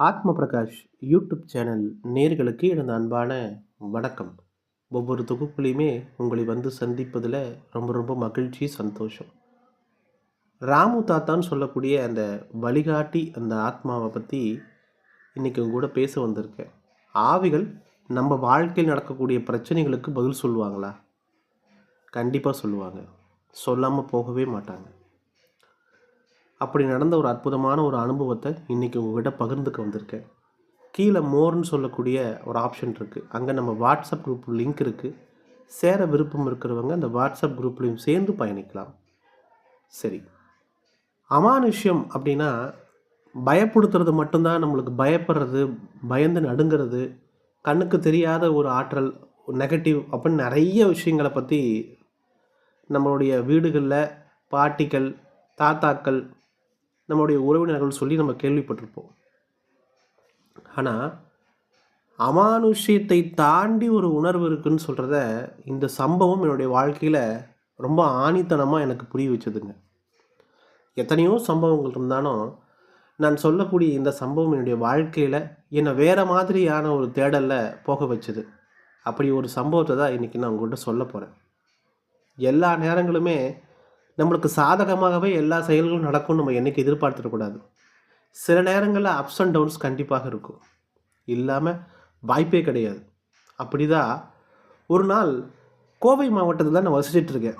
ஆத்ம Prakash YouTube channel நேர்களுக்கு எனது அன்பான வணக்கம். ஒவ்வொரு தொகுப்புலையுமே உங்களை வந்து சந்திப்பதில் ரொம்ப ரொம்ப மகிழ்ச்சி சந்தோஷம். ராமு தாத்தான்னு சொல்லக்கூடிய அந்த வழிகாட்டி அந்த ஆத்மாவை பற்றி இன்றைக்கி உங்க கூட பேச வந்திருக்கேன். ஆவிகள் நம்ம வாழ்க்கையில் நடக்கக்கூடிய பிரச்சனைகளுக்கு பதில் சொல்லுவாங்களா? கண்டிப்பாக சொல்லுவாங்க. சொல்லாமல் போகவே மாட்டாங்க. அப்படி நடந்த ஒரு அற்புதமான ஒரு அனுபவத்தை இன்றைக்கி உங்கள்கிட்ட பகிர்ந்துக்க வந்திருக்கேன். கீழே மோர்னு சொல்லக்கூடிய ஒரு ஆப்ஷன் இருக்குது அங்கே நம்ம வாட்ஸ்அப் குரூப் லிங்க் இருக்குது சேர விருப்பம் இருக்கிறவங்க அந்த வாட்ஸ்அப் குரூப்லேயும் சேர்ந்து பயணிக்கலாம். சரி. அமானுஷ்யம் அப்படின்னா பயப்படுத்துறது மட்டும்தான் நம்மளுக்கு பயப்படுறது பயந்து நடுங்கிறது கண்ணுக்கு தெரியாத ஒரு ஆற்றல் நெகட்டிவ் அப்படின்னு நிறைய விஷயங்களை பற்றி நம்மளுடைய வீடுகளில் பாட்டிகள் தாத்தாக்கள் நம்மளுடைய உறவினர்கள் சொல்லி நம்ம கேள்விப்பட்டிருப்போம். ஆனால் அமானுஷ்யத்தை தாண்டி ஒரு உணர்வு இருக்குன்னு சொல்கிறத இந்த சம்பவம் என்னுடைய வாழ்க்கையில் ரொம்ப ஆணித்தனமாக எனக்கு புரிய வச்சதுங்க. எத்தனையோ சம்பவங்கள் இருந்தாலும் நான் சொல்லக்கூடிய இந்த சம்பவம் என்னுடைய வாழ்க்கையில் என்னை வேறு மாதிரியான ஒரு தேடலில் போக வச்சுது. அப்படி ஒரு சம்பவத்தை தான் இன்றைக்கி நான் உங்கள்கிட்ட சொல்ல போகிறேன் எல்லா நேரங்களுமே நம்மளுக்கு சாதகமாகவே எல்லா செயல்களும் நடக்கும்னு நம்ம என்றைக்கு எதிர்பார்த்துடக்கூடாது. சில நேரங்களில் அப்ஸ் அண்ட் டவுன்ஸ் கண்டிப்பாக இருக்கும். இல்லாமல் வாய்ப்பே கிடையாது. அப்படி தான் ஒரு நாள் கோவை மாவட்டத்தில் தான் நான் வசிச்சிட்டு இருக்கேன்.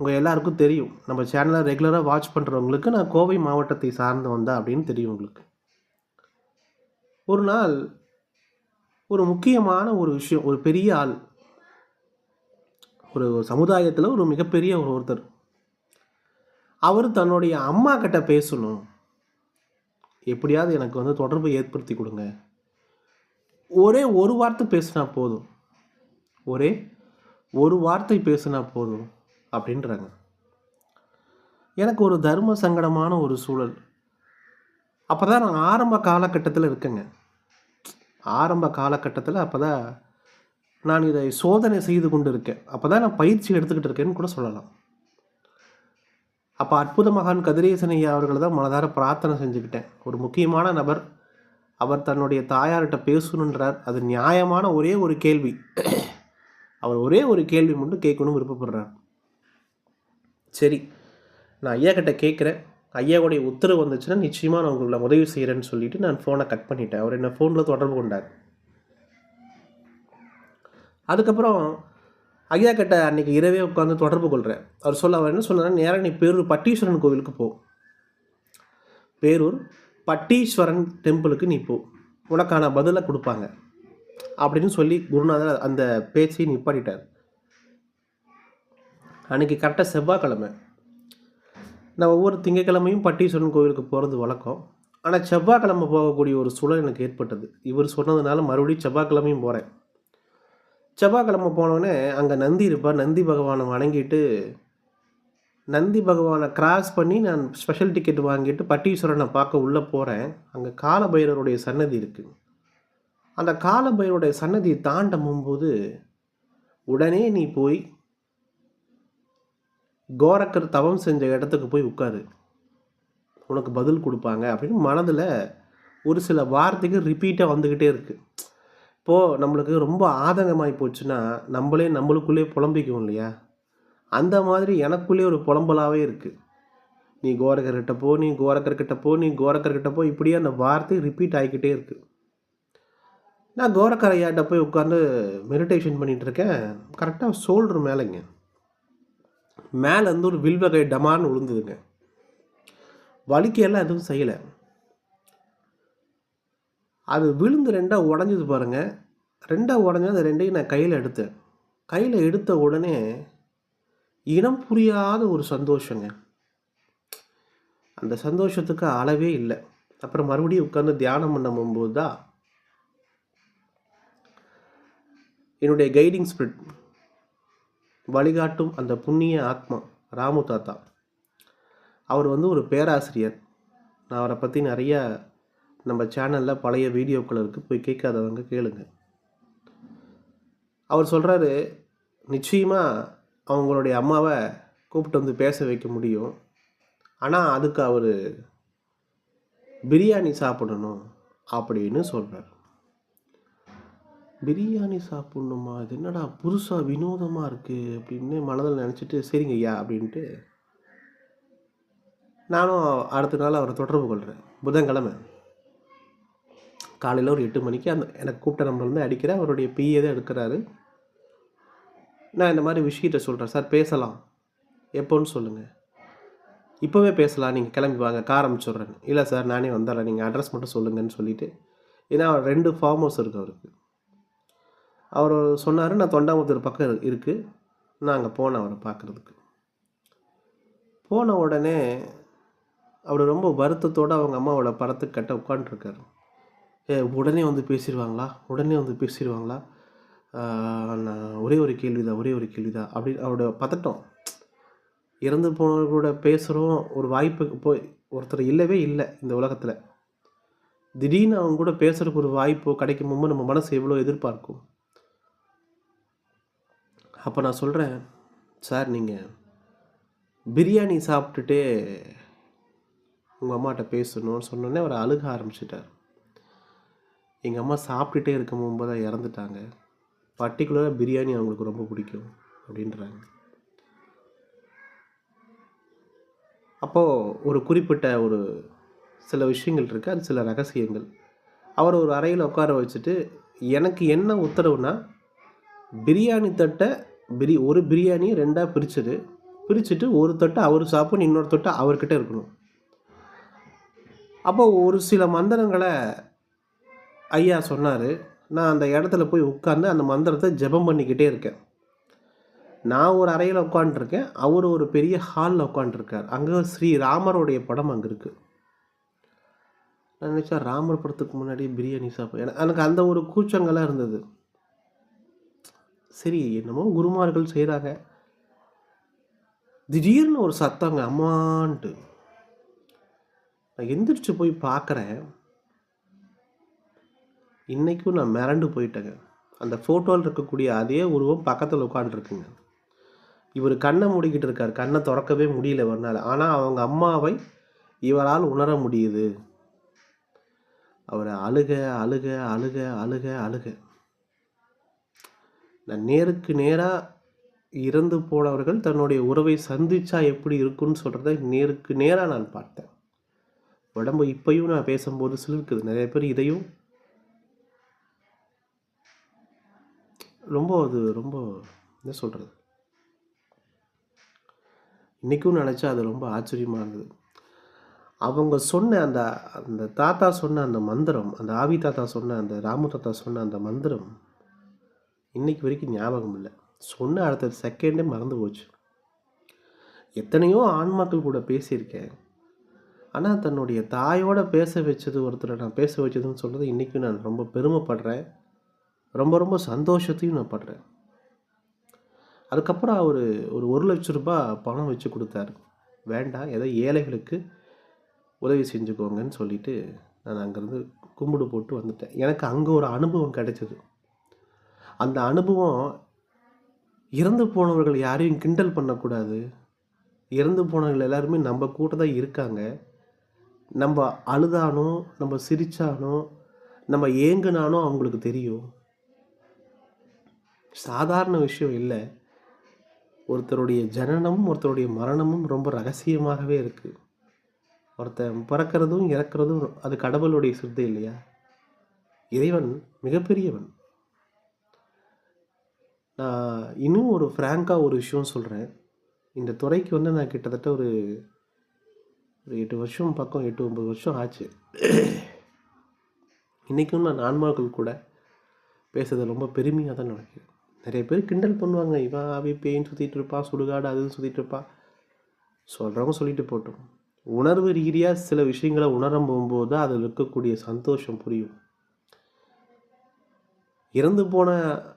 உங்கள் எல்லாருக்கும் தெரியும். நம்ம சேனலை ரெகுலராக வாட்ச் பண்ணுறவங்களுக்கு நான் கோவை மாவட்டத்தை சார்ந்து வந்தேன் அப்படின்னு தெரியும் உங்களுக்கு. ஒரு நாள் ஒரு முக்கியமான ஒரு விஷயம் ஒரு பெரிய ஆள் ஒரு சமுதாயத்தில் ஒரு மிகப்பெரிய ஒரு ஒருத்தர் அவர் தன்னுடைய அம்மா கிட்ட பேசணும். எப்படியாவது எனக்கு வந்து தொடர்பு ஏற்படுத்தி கொடுங்க. ஒரே ஒரு வார்த்தை பேசினா போதும். ஒரே ஒரு வார்த்தை பேசினா போதும் அப்படின்றாங்க. எனக்கு ஒரு தர்ம சங்கடமான ஒரு சூழல். அப்போ தான் நான் ஆரம்ப காலகட்டத்தில் இருக்கேங்க. ஆரம்ப காலகட்டத்தில் அப்போ தான் நான் இதை சோதனை செய்து கொண்டு இருக்கேன். அப்போ தான் நான் பயிற்சி எடுத்துக்கிட்டு இருக்கேன்னு கூட சொல்லலாம். அப்போ அற்புத மகான் கதிரேசன் ஐயா அவர்களை தான் மனதார பிரார்த்தனை செஞ்சுக்கிட்டேன். ஒரு முக்கியமான நபர். அவர் தன்னுடைய தாயார்கிட்ட பேசணுன்றார். அது நியாயமான ஒரே ஒரு கேள்வி. அவர் ஒரே ஒரு கேள்வி மட்டும் கேட்கணும் விருப்பப்படுறார். சரி நான் ஐயா கிட்ட கேட்குறேன். ஐயாவுடைய உத்தரவு வந்துச்சுன்னா நிச்சயமாக நான் உங்களை உதவி செய்கிறேன்னு சொல்லிட்டு நான் ஃபோனை கட் பண்ணிட்டேன். அவர் என்னை ஃபோனில் தொடர்பு கொண்டார். அதுக்கப்புறம் ஐயா கிட்ட அன்றைக்கி இரவே உட்காந்து தொடர்பு கொள்கிறேன் அவர் சொல்ல அவர் என்ன சொன்னார் நேராக நீ பேரூர் பட்டீஸ்வரன் கோவிலுக்கு போ. பேரூர் பட்டீஸ்வரன் டெம்பிளுக்கு நீ போ. உனக்கான பதிலை கொடுப்பாங்க. அப்படின்னு சொல்லி குருநாதர் அந்த பேச்சையை நிப்பாட்டிட்டார். அன்றைக்கி கரெக்டாக செவ்வாய்க்கிழமை. நான் ஒவ்வொரு திங்கக்கிழமையும் பட்டீஸ்வரன் கோவிலுக்கு போகிறது வழக்கம். ஆனால் செவ்வாய்க்கிழமை போகக்கூடிய ஒரு சூழல் எனக்கு ஏற்பட்டது. இவர் சொன்னதுனால மறுபடியும் செவ்வாய்க்கிழமையும் போகிறேன் செவ்வாய்க்கிழமை போனோடனே அங்கே நந்தி இருப்பார் நந்தி பகவானை வணங்கிட்டு நந்தி பகவானை கிராஸ் பண்ணி நான் ஸ்பெஷல் டிக்கெட் வாங்கிட்டு பட்டீஸ்வரனை பார்க்க உள்ளே போகிறேன் அங்கே காலபைரவருடைய சன்னதி இருக்குது அந்த காலபைரவருடைய சன்னதியை தாண்டும் போது உடனே நீ போய் கோரக்கர் தவம் செஞ்ச இடத்துக்கு போய் உட்காரு. உனக்கு பதில் கொடுப்பாங்க அப்படின்னு மனதில் ஒரு சில வார்த்தைகள் ரிப்பீட்டாக வந்துக்கிட்டே இருக்குது இப்போது நம்மளுக்கு ரொம்ப ஆதங்கமாகி போச்சுன்னா நம்மளே நம்மளுக்குள்ளே புலம்பிக்குவோம் இல்லையா? அந்த மாதிரி எனக்குள்ளே ஒரு புலம்பலாகவே இருக்குது நீ கோரக்கர்கிட்ட போ நீ கோரக்கர்கிட்ட போ நீ கோரக்கர்கிட்ட போ இப்படியே அந்த வார்த்தை ரிப்பீட் ஆகிக்கிட்டே இருக்குது நான் கோரக்கர் ஐயாட்ட போய் உட்காந்து மெடிடேஷன் பண்ணிகிட்டு இருக்கேன். கரெக்டாக சோல்ட்ரு மேலேங்க. மேலேருந்து ஒரு வில்வகை டமான்னு விழுந்ததுங்க வலிக்கையெல்லாம் எதுவும் செய்யலை. அது விழுந்து ரெண்டாக உடஞ்சது பாருங்கள் ரெண்டாக உடஞ்சு அந்த ரெண்டையும் நான் கையில் எடுத்தேன். கையில் எடுத்த உடனே இனம் புரியாத ஒரு சந்தோஷங்க. அந்த சந்தோஷத்துக்கு அளவே இல்லை. அப்புறம் மறுபடியும் உட்காந்து தியானம் பண்ணும்போது தான் என்னுடைய கைடிங் ஸ்பிரிட் வழிகாட்டும் அந்த புண்ணிய ஆத்மா ராமு தாத்தா. அவர் வந்து ஒரு பேராசிரியர். நான் அவரை பற்றி நிறைய நம்ம சேனலில் பழைய வீடியோக்கள் இருக்குது போய் கேட்காதவங்க கேளுங்கள் அவர் சொல்கிறாரு நிச்சயமாக அவங்களுடைய அம்மாவை கூப்பிட்டு வந்து பேச வைக்க முடியும். ஆனால் அதுக்கு அவர் பிரியாணி சாப்பிடணும் அப்படின்னு சொல்கிறார் பிரியாணி சாப்பிட்ணுமா? இது என்னடா புதுசாக வினோதமாக இருக்குது அப்படின்னு மனதில் நினச்சிட்டு சரிங்க ஐயா அப்படின்ட்டு நானும் அடுத்த நாள் அவரை தொடர்பு கொள்கிறேன் புதன்கிழமை. காலையில் ஒரு எட்டு மணிக்கு அந்த எனக்கு கூப்பிட்ட நம்பர்லேருந்து அடிக்கிறேன் அவருடைய பிஏ தான் எடுக்கிறாரு. நான் இந்த மாதிரி விஷயத்த சொல்கிறேன் சார் பேசலாம். எப்போன்னு சொல்லுங்கள் இப்போவே பேசலாம். நீங்கள் கிளம்பி வாங்க. கார் அனுப்பிச்சுட்றேன் இல்லை சார் நானே வந்துடுறேன். நீங்கள் அட்ரஸ் மட்டும் சொல்லுங்கன்னு சொல்லிவிட்டு ஏன்னா ரெண்டு ஃபார்ம் ஹவுஸ் இருக்குது அவருக்கு. அவர் சொன்னார் நான் தொண்டாமுத்தூர் பக்கம் இருக்குது நான் அங்கே போனேன் அவரை பார்க்குறதுக்கு போன உடனே அவர் ரொம்ப வருத்தத்தோடு அவங்க அம்மாவோட படத்துக்கு கட்ட உட்காந்துருக்காரு ஏ உடனே வந்து பேசிடுவாங்களா? உடனே வந்து பேசிடுவாங்களா? நான் ஒரே ஒரு கேள்வி தான் ஒரே ஒரு கேள்வி தான் அப்படி அவரோட பதட்டம். இறந்து போனவர்களோட கூட பேசுகிறோம் ஒரு வாய்ப்பு போய் ஒருத்தர் இல்லவே இல்லை இந்த உலகத்தில். திடீர்னு அவங்க கூட பேசுகிறதுக்கு ஒரு வாய்ப்போ கிடைக்குமோ நம்ம மனசு எவ்வளோ எதிர்பார்க்கும்? அப்போ நான் சொல்கிறேன் சார் நீங்கள் பிரியாணி சாப்பிட்டுட்டே உங்கள் அம்மாட்ட பேசணும்னு சொன்னோன்னே அவர் அழுக ஆரம்பிச்சிட்டார். எங்கள் அம்மா சாப்பிட்டுட்டே இருக்கும் போது தான் இறந்துட்டாங்க. பர்டிகுலராக பிரியாணி அவங்களுக்கு ரொம்ப பிடிக்கும் அப்படின்றாங்க. அப்போது ஒரு குறிப்பிட்ட ஒரு சில விஷயங்கள் இருக்குது அது சில ரகசியங்கள். அவர் ஒரு அறையில் உட்கார வச்சுட்டு எனக்கு என்ன உத்தரவுனா பிரியாணி தட்டை பிரி ஒரு பிரியாணி ரெண்டாக பிரிச்சது பிரிச்சுட்டு ஒரு தட்டை அவர் சாப்பிடணும் இன்னொரு தட்டை அவர்கிட்ட இருக்கணும். அப்போ ஒரு சில மந்திரங்களை ஐயா சொன்னார் நான் அந்த இடத்துல போய் உட்காந்து அந்த மந்திரத்தை ஜெபம் பண்ணிக்கிட்டே இருக்கேன். நான் ஒரு அறையில் உட்காண்ட்ருக்கேன் அவர் ஒரு பெரிய ஹாலில் உட்காண்ட்ருக்கார் அங்கே ஸ்ரீ ராமருடைய படம் அங்கே இருக்குது நான் நினச்சா ராமர் படத்துக்கு முன்னாடி பிரியாணி சாப்பிட எனக்கு எனக்கு அந்த ஒரு கூச்சங்களாக இருந்தது. சரி என்னமோ குருமார்கள் செய்கிறாங்க திடீர்னு ஒரு சத்தங்க அம்மான்ட்டு. நான் எந்திரிச்சு போய் பார்க்குறேன். இன்றைக்கும் நான் மிரண்டு போயிட்டேங்க. அந்த ஃபோட்டோவில் இருக்கக்கூடிய அதே உருவம் பக்கத்தில் உட்காந்துருக்குங்க இவர் கண்ணை மூடிக்கிட்டு இருக்கார். கண்ணை திறக்கவே முடியல ஒரு நாள். ஆனால் அவங்க அம்மாவை இவரால் உணர முடியுது. அவரை அழுக அழுக அழுக அழுக அழுக. நான் நேருக்கு நேராக இறந்து போனவர்கள் தன்னுடைய உறவை சந்திச்சா எப்படி இருக்குன்னு சொல்கிறத நேருக்கு நேராக நான் பார்த்தேன். உடம்பு இப்பையும் நான் பேசும்போது சிலிருக்குது. நிறைய பேர் இதையும் ரொம்ப அது ரொம்ப என்ன சொல்கிறது இன்றைக்கும் நினச்சா அது ரொம்ப ஆச்சரியமாக இருந்தது. அவங்க சொன்ன அந்த அந்த தாத்தா சொன்ன அந்த மந்திரம் அந்த ஆவி தாத்தா சொன்ன அந்த ராமு தாத்தா சொன்ன அந்த மந்திரம் இன்றைக்கி வரைக்கும் ஞாபகம் இல்லை. சொன்ன அடுத்த செகண்டே மறந்து போச்சு. எத்தனையோ ஆன்மாக்கள் கூட பேசியிருக்கேன். ஆனால் தன்னுடைய தாயோட பேச வச்சது ஒருத்தரை நான் பேச வச்சதுன்னு சொல்கிறது இன்றைக்கும் நான் ரொம்ப பெருமைப்படுறேன். ரொம்ப ரொம்ப சந்தோஷத்தையும் நான் படுறேன். அதுக்கப்புறம் அவர் ஒரு ஒரு லட்ச ரூபாய் பணம் வச்சு கொடுத்தாரு. வேண்டாம் ஏதோ ஏழைகளுக்கு உதவி செஞ்சுக்கோங்கன்னு சொல்லிட்டு நான் அங்கேருந்து கும்பிடு போட்டு வந்துட்டேன். எனக்கு அங்கே ஒரு அனுபவம் கிடைச்சது. அந்த அனுபவம் இறந்து போனவர்கள் யாரையும் கிண்டல் பண்ணக்கூடாது. இறந்து போனவர்கள் எல்லாருமே நம்ம கூட தான் இருக்காங்க. நம்ம அழுதானோ நம்ம சிரித்தானோ நம்ம ஏங்குனானோ அவங்களுக்கு தெரியும். சாதாரண விஷயம் இல்லை. ஒருத்தருடைய ஜனனமும் ஒருத்தருடைய மரணமும் ரொம்ப ரகசியமாகவே இருக்குது ஒருத்தன் பிறக்கிறதும் இறக்கிறதும் அது கடவுளுடைய சிறுத்தை இல்லையா? இறைவன் மிகப்பெரியவன். நான் இன்னும் ஒரு ஃப்ராங்காக ஒரு விஷயம் சொல்கிறேன் இந்த துறைக்கு வந்து நான் கிட்டத்தட்ட ஒரு ஒரு எட்டு வருஷம் பக்கம் எட்டு ஒம்பது வருஷம் ஆச்சு. இன்றைக்கும் நான் ஆன்மாக்கள் கூட பேசுறது ரொம்ப பெருமையாக தான் நினைக்கிறேன். நிறைய பேர் கிண்டல் பண்ணுவாங்க. இவன் அவி பேயின் சுற்றிட்டு இருப்பா? சுடுகாடு அதுன்னு சுற்றிட்டு இருப்பா. சொல்கிறவங்க சொல்லிட்டு போட்டோம். உணர்வு ரீதியாக சில விஷயங்களை உணரும் போகும்போது தான் அதில் இருக்கக்கூடிய சந்தோஷம் புரியும். இறந்து போன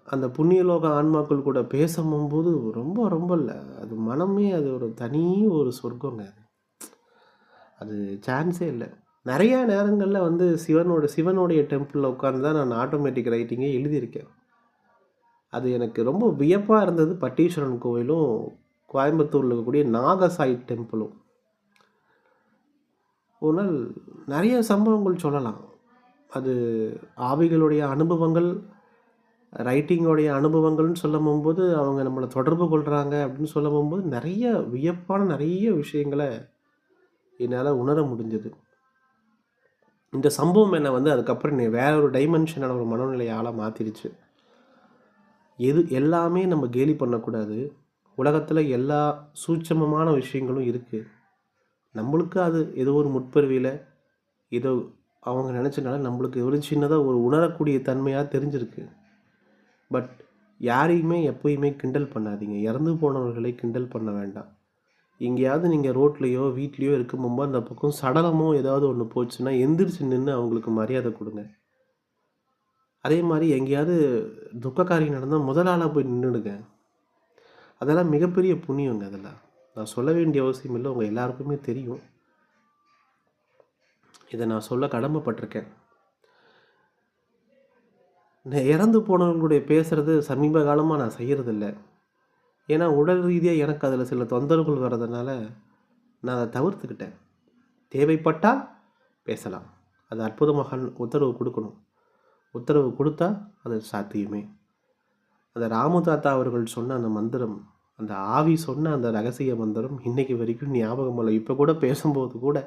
அந்த புண்ணியலோக ஆன்மாக்கள் கூட பேசும்போது ரொம்ப ரொம்ப இல்லை. அது மனமே அது ஒரு தனி ஒரு சொர்க்கங்க அது. அது சான்ஸே இல்லை. நிறையா நேரங்களில் வந்து சிவனோட சிவனுடைய டெம்பிளில் உட்காந்து தான் நான் ஆட்டோமேட்டிக் ரைட்டிங்கே எழுதியிருக்கேன். அது எனக்கு ரொம்ப வியப்பாக இருந்தது பட்டீஸ்வரன் கோவிலும் கோயம்புத்தூரில் இருக்கக்கூடிய நாகசாய் டெம்பிளும். ஒரு நாள் நிறைய சம்பவங்கள் சொல்லலாம். அது ஆவிகளுடைய அனுபவங்கள் ரைட்டிங்கோடைய அனுபவங்கள்னு சொல்ல போகும்போது அவங்க நம்மளை தொடர்பு கொள்கிறாங்க அப்படின்னு சொல்ல போகும்போது நிறைய வியப்பான நிறைய விஷயங்களை என்னால் உணர முடிஞ்சது. இந்த சம்பவம் என்னை வந்து அதுக்கப்புறம் நீ வேற ஒரு டைமென்ஷனான ஒரு மனநிலை ஆளாக மாற்றிடுச்சு எது எல்லாமே நம்ம கேலி பண்ணக்கூடாது. உலகத்தில் எல்லா சூட்சமமான விஷயங்களும் இருக்குது நம்மளுக்கு அது ஏதோ ஒரு முற்பருவியில் ஏதோ அவங்க நினச்சனால நம்மளுக்கு ஒரு சின்னதாக ஒரு உணரக்கூடிய தன்மையாக தெரிஞ்சிருக்கு. பட் யாரையுமே எப்பயுமே கிண்டல் பண்ணாதீங்க. இறந்து போனவர்களை கிண்டல் பண்ண வேண்டாம். எங்கேயாவது நீங்கள் ரோட்லேயோ வீட்லேயோ இருக்கும்போது அந்த பக்கம் சடலமோ ஏதாவது ஒன்று போச்சுன்னா எந்திரிச்சு நின்று அவங்களுக்கு மரியாதை கொடுங்க. அதே மாதிரி எங்கேயாவது துக்கக்காரியம் நடந்தால் முதல் ஆளாக போய் நின்றுடுங்க அதெல்லாம் மிகப்பெரிய புண்ணியங்க அதெல்லாம். நான் சொல்ல வேண்டிய அவசியம் இல்லை. உங்கள் எல்லாருக்குமே தெரியும். இதை நான் சொல்ல கடமைப்பட்டிருக்கேன். நான் இறந்து போனவங்களுடைய பேசுகிறது சமீப காலமாக நான் செய்கிறதில்ல ஏன்னா உடல் ரீதியாக எனக்கு அதில் சில தொந்தரவுகள் வர்றதுனால நான் அதை தவிர்த்துக்கிட்டேன். தேவைப்பட்டால் பேசலாம். அது அற்புதமாக உத்தரவு கொடுக்கணும். உத்தரவு கொடுத்தா அது சாத்தியமே. அந்த ராமு தாத்தா அவர்கள் சொன்ன அந்த மந்திரம் அந்த ஆவி சொன்ன அந்த ரகசிய மந்திரம் இன்னைக்கு வரைக்கும் ஞாபகம் இல்லை. இப்போ கூட பேசும்போது கூட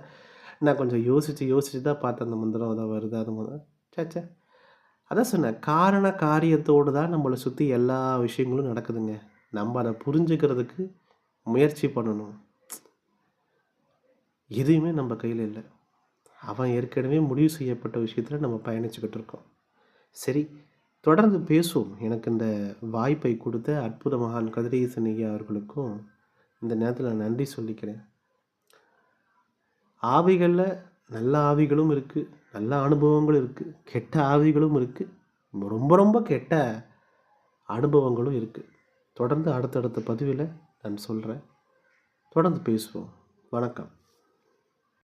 நான் கொஞ்சம் யோசித்து யோசித்து தான் பார்த்தேன் அந்த மந்திரம் அதான் வருது அது மந்திரம் சேச்சே அதான் சொன்னேன் காரண காரியத்தோடு தான் நம்மளை சுற்றி எல்லா விஷயங்களும் நடக்குதுங்க. நம்ம அதை புரிஞ்சுக்கிறதுக்கு முயற்சி பண்ணணும். எதுவுமே நம்ம கையில் இல்லை. அவன் ஏற்கனவே முடிவு செய்யப்பட்ட விஷயத்தில் நம்ம பயணிச்சுக்கிட்டு இருக்கோம். சரி தொடர்ந்து பேசுவோம். எனக்கு இந்த வாய்ப்பை கொடுத்த அற்புத மகான் கதிரேசன் ஐயா அவர்களுக்கும் இந்த நேரத்தில் நான் நன்றி சொல்லிக்கிறேன். ஆவிகளில் நல்ல ஆவிகளும் இருக்குது நல்ல அனுபவங்களும் இருக்குது கெட்ட ஆவிகளும் இருக்குது ரொம்ப ரொம்ப கெட்ட அனுபவங்களும் இருக்குது தொடர்ந்து அடுத்தடுத்த பதிவில் நான் சொல்கிறேன் தொடர்ந்து பேசுவோம். வணக்கம்.